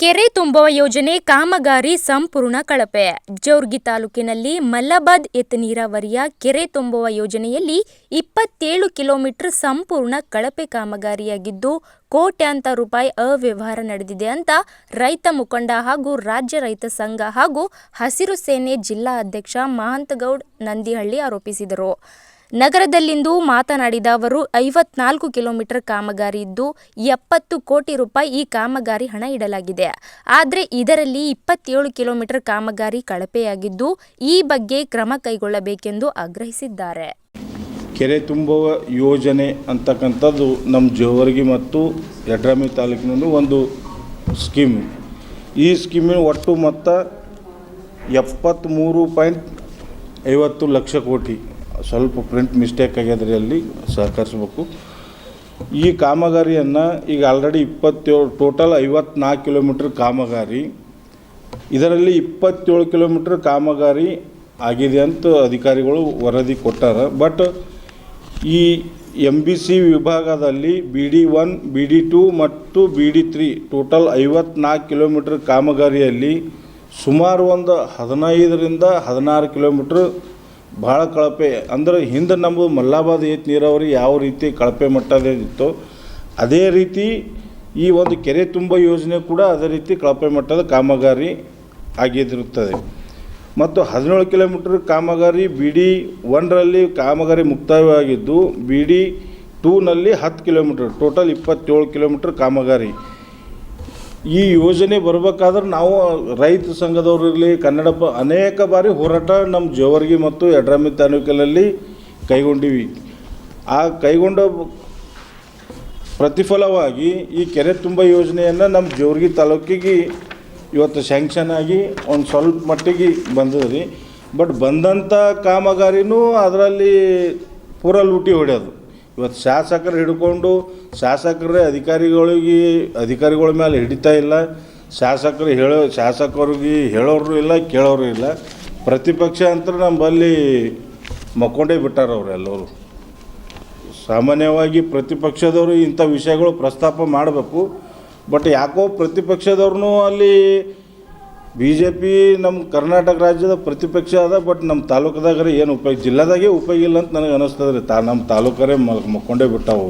ಕೆರೆ ತುಂಬುವ ಯೋಜನೆ ಕಾಮಗಾರಿ ಸಂಪೂರ್ಣ ಕಳಪೆ. ಜೋರ್ಗಿ ತಾಲೂಕಿನಲ್ಲಿ ಮಲ್ಲಬಾದ್ ಎತ್ ನೀರಾವರಿಯ ಕೆರೆ ತುಂಬುವ ಯೋಜನೆಯಲ್ಲಿ ಇಪ್ಪತ್ತೇಳು ಕಿಲೋಮೀಟರ್ ಸಂಪೂರ್ಣ ಕಳಪೆ ಕಾಮಗಾರಿಯಾಗಿದ್ದು, ಕೋಟ್ಯಾಂತರ ರೂಪಾಯಿ ಅವ್ಯವಹಾರ ನಡೆದಿದೆ ಅಂತ ರೈತ ಮುಖಂಡ ಹಾಗೂ ರಾಜ್ಯ ರೈತ ಸಂಘ ಹಾಗೂ ಹಸಿರು ಸೇನೆ ಜಿಲ್ಲಾ ಅಧ್ಯಕ್ಷ ಮಹಂತಗೌಡ್ ನಂದಿಹಳ್ಳಿ ಆರೋಪಿಸಿದರು. ನಗರದಲ್ಲಿಂದು ಮಾತನಾಡಿದ ಅವರು, ಐವತ್ನಾಲ್ಕು ಕಿಲೋಮೀಟರ್ ಕಾಮಗಾರಿ ಇದ್ದು ಎಪ್ಪತ್ತು ಕೋಟಿ ರೂಪಾಯಿ ಈ ಕಾಮಗಾರಿ ಹಣ ಇಡಲಾಗಿದೆ. ಆದರೆ ಇದರಲ್ಲಿ ಇಪ್ಪತ್ತೇಳು ಕಿಲೋಮೀಟರ್ ಕಾಮಗಾರಿ ಕಳಪೆಯಾಗಿದ್ದು ಈ ಬಗ್ಗೆ ಕ್ರಮ ಕೈಗೊಳ್ಳಬೇಕೆಂದು ಆಗ್ರಹಿಸಿದ್ದಾರೆ. ಕೆರೆ ತುಂಬುವ ಯೋಜನೆ ಅಂತಕ್ಕಂಥದ್ದು ನಮ್ಮ ಜೋವರ್ಗಿ ಮತ್ತು ಯಡ್ರಾಮಿ ತಾಲೂಕಿನಲ್ಲಿ ಒಂದು ಸ್ಕೀಮ್. ಈ ಸ್ಕೀಮಿನ ಒಟ್ಟು ಮೊತ್ತ ಎಪ್ಪತ್ತ್ಮೂರು ಪಾಯಿಂಟ್ ಐವತ್ತು ಲಕ್ಷ ಕೋಟಿ. ಸ್ವಲ್ಪ ಪ್ರಿಂಟ್ ಮಿಸ್ಟೇಕ್ ಆಗ್ಯದ್ರಿ ಅಲ್ಲಿ ಸಹಕರಿಸ್ಬೇಕು. ಈ ಕಾಮಗಾರಿಯನ್ನು ಈಗ ಆಲ್ರೆಡಿ ಇಪ್ಪತ್ತೇಳು ಟೋಟಲ್ ಐವತ್ನಾಲ್ಕು ಕಿಲೋಮೀಟ್ರ್ ಕಾಮಗಾರಿ. ಇದರಲ್ಲಿ ಇಪ್ಪತ್ತೇಳು ಕಿಲೋಮೀಟ್ರ್ ಕಾಮಗಾರಿ ಆಗಿದೆ ಅಂತ ಅಧಿಕಾರಿಗಳು ವರದಿ ಕೊಟ್ಟಾರ. ಬಟ್ ಈ ಎಂ ಬಿ ಸಿ ವಿಭಾಗದಲ್ಲಿ B D one B D two ಮತ್ತು ಬಿ ಡಿ ತ್ರೀ ಟೋಟಲ್ ಐವತ್ನಾಲ್ಕು ಕಿಲೋಮೀಟ್ರ್ ಕಾಮಗಾರಿಯಲ್ಲಿ ಸುಮಾರು ಒಂದು ಹದಿನೈದರಿಂದ ಹದಿನಾರು ಕಿಲೋಮೀಟ್ರ್ ಭಾಳ ಕಳಪೆ. ಅಂದ್ರೆ ಹಿಂದೆ ನಮ್ಮದು ಮಲ್ಲಾಬಾದ್ ಏತ್ ನೀರಾವರಿ ಯಾವ ರೀತಿ ಕಳಪೆ ಮಟ್ಟದಿತ್ತು ಅದೇ ರೀತಿ ಈ ಒಂದು ಕೆರೆ ತುಂಬ ಯೋಜನೆ ಕೂಡ ಅದೇ ರೀತಿ ಕಳಪೆ ಮಟ್ಟದ ಕಾಮಗಾರಿ ಆಗಿದ್ದಿರುತ್ತದೆ. ಮತ್ತು ಹದಿನೇಳು ಕಿಲೋಮೀಟ್ರ್ ಕಾಮಗಾರಿ ಬಿ ಡಿ ಒನ್ರಲ್ಲಿ ಕಾಮಗಾರಿ ಮುಕ್ತಾಯವಾಗಿದ್ದು ಬಿ ಡಿ ಟೂನಲ್ಲಿ ಹತ್ತು ಕಿಲೋಮೀಟ್ರ್, ಟೋಟಲ್ ಇಪ್ಪತ್ತೇಳು ಕಿಲೋಮೀಟ್ರ್ ಕಾಮಗಾರಿ. ಈ ಯೋಜನೆ ಬರಬೇಕಾದ್ರೆ ನಾವು ರೈತ ಸಂಘದವ್ರು ಇರಲಿ, ಕನ್ನಡ ಪ ಅನೇಕ ಬಾರಿ ಹೋರಾಟ ನಮ್ಮ ಜೋವರ್ಗಿ ಮತ್ತು ಯಡ್ರಾಮಿ ತಾಲೂಕಿನಲ್ಲಿ ಕೈಗೊಂಡಿವಿ. ಆ ಕೈಗೊಂಡ ಪ್ರತಿಫಲವಾಗಿ ಈ ಕೆರೆ ತುಂಬ ಯೋಜನೆಯನ್ನು ನಮ್ಮ ಜೇವರ್ಗಿ ತಾಲೂಕಿಗೆ ಇವತ್ತು ಸ್ಯಾಂಕ್ಷನ್ ಆಗಿ ಒಂದು ಸ್ವಲ್ಪ ಮಟ್ಟಿಗೆ ಬಂದದ್ರಿ. ಬಟ್ ಬಂದಂಥ ಕಾಮಗಾರಿನೂ ಅದರಲ್ಲಿ ಪೂರ ಲೂಟಿ ಹೊಡ್ಯೋದು. ಇವತ್ತು ಶಾಸಕರು ಹಿಡ್ಕೊಂಡು ಶಾಸಕರೇ ಅಧಿಕಾರಿಗಳಿಗೆ, ಅಧಿಕಾರಿಗಳ ಮೇಲೆ ಹಿಡಿತಾ ಇಲ್ಲ. ಶಾಸಕರು ಹೇಳೋ, ಶಾಸಕರಿಗೆ ಹೇಳೋರು ಇಲ್ಲ, ಕೇಳೋರು ಇಲ್ಲ. ಪ್ರತಿಪಕ್ಷ ಅಂತ ನಮ್ಮಲ್ಲಿ ಮಕ್ಕೊಂಡೇ ಬಿಟ್ಟಾರ ಅವ್ರು ಎಲ್ಲರೂ. ಸಾಮಾನ್ಯವಾಗಿ ಪ್ರತಿಪಕ್ಷದವರು ಇಂಥ ವಿಷಯಗಳು ಪ್ರಸ್ತಾಪ ಮಾಡಬೇಕು. ಬಟ್ ಯಾಕೋ ಪ್ರತಿಪಕ್ಷದವ್ರೂ ಅಲ್ಲಿ ಬಿ ಜೆ ಪಿ ನಮ್ಮ ಕರ್ನಾಟಕ ರಾಜ್ಯದ ಪ್ರತಿಪಕ್ಷ ಅದ ಬಟ್ ನಮ್ಮ ತಾಲೂಕದಾಗರೆ ಏನು ಉಪಯೋಗ ಜಿಲ್ಲಾದಾಗೆ ಉಪಯೋಗ ಇಲ್ಲ ಅಂತ ನನಗೆ ಅನ್ನಿಸ್ತದೆ ರೀ ತಾ ನಮ್ಮ ತಾಲೂಕರೇ ಮಲ್ಕೊಂಡೇ ಬಿಟ್ಟಾವು